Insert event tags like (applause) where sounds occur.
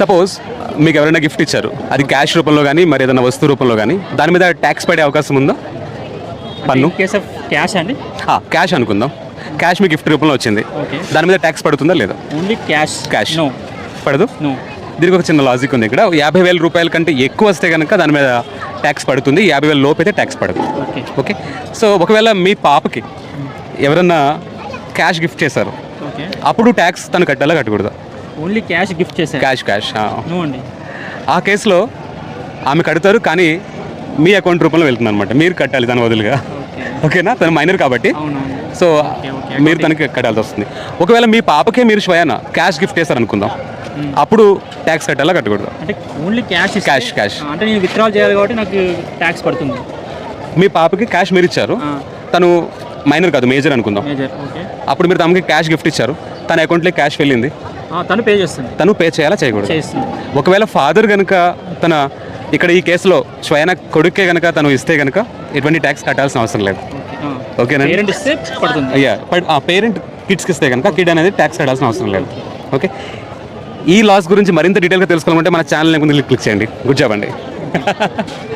Suppose మీకు ఎవరైనా gift ఇచ్చారు. అది క్యాష్ రూపంలో కానీ మరి ఏదైనా వస్తువు రూపంలో కానీ దాని మీద ట్యాక్స్ పడే అవకాశం ఉందా? పన్ను? క్యాష్ అండి? క్యాష్ అనుకుందాం. క్యాష్ మీ గిఫ్ట్ రూపంలో వచ్చింది. దాని మీద ట్యాక్స్ పడుతుందా లేదా? Only cash. నో పడదు? దీనికి ఒక చిన్న లాజిక్ ఉంది ఇక్కడ. యాభై వేల రూపాయల కంటే ఎక్కువ వస్తే కనుక దాని మీద ట్యాక్స్ పడుతుంది. యాభై వేల లోపు అయితే ట్యాక్స్ పడదు. ఓకే సో ఒకవేళ మీ పాపకి ఎవరన్నా క్యాష్ గిఫ్ట్ చేశారు. అప్పుడు ట్యాక్స్ తను కట్టాలా కట్టకూడదా? ఓన్లీ క్యాష్ గిఫ్ట్ చేశారు క్యాష్ క్యాష్ అండి. ఆ కేసులో ఆమె కడతారు కానీ మీ అకౌంట్ రూపంలో వెళ్తుంది అనమాట మీరు కట్టాలి దాని వదులుగా ఓకే. ఓకేనా? తను మైనర్ కాబట్టి. సో. మీరు తనకి కట్టాల్సి వస్తుంది. ఒకవేళ మీ పాపకే మీరు స్వయాన క్యాష్ గిఫ్ట్ చేశారు అనుకుందాం అప్పుడు ట్యాక్స్ కట్టాలా కట్టకూడదు? అంటే ఓన్లీ క్యాష్ Cash, cash. అంటే నేను విత్డ్రాల్ చేయాలి కాబట్టి నాకు ట్యాక్స్ పడుతుంది. మీ పాపకి క్యాష్ మీరు ఇచ్చారు. తను మైనర్ కాదు మేజర్ అనుకుందాం. అప్పుడు మీరు తమకి క్యాష్ గిఫ్ట్ ఇచ్చారు. తన అకౌంట్లో క్యాష్ వెళ్ళింది. తను పే చేస్తుంది. తను పే చేయాలా? చేయకూడదు? చేస్తుంది. ఒకవేళ ఫాదర్ కనుక తన ఇక్కడ ఈ కేసులో స్వయాన కొడుకే కనుక తను ఇస్తే కనుక ఎటువంటి ట్యాక్స్ కట్టాల్సిన అవసరం లేదు. ఓకేనా? పేరెంట్ ఇస్తే పడుతుంది. అయ్యా బట్ ఆ పేరెంట్ కిడ్స్కి ఇస్తే కనుక కిడ్ అనేది ట్యాక్స్ కట్టాల్సిన అవసరం లేదు. ఓకే? ఈ లాస్ గురించి మరింత డీటెయిల్గా తెలుసుకోవాలంటే మన ఛానల్ ముందు క్లిక్ చేయండి. గుడ్ జాబ్ అండి. (laughs)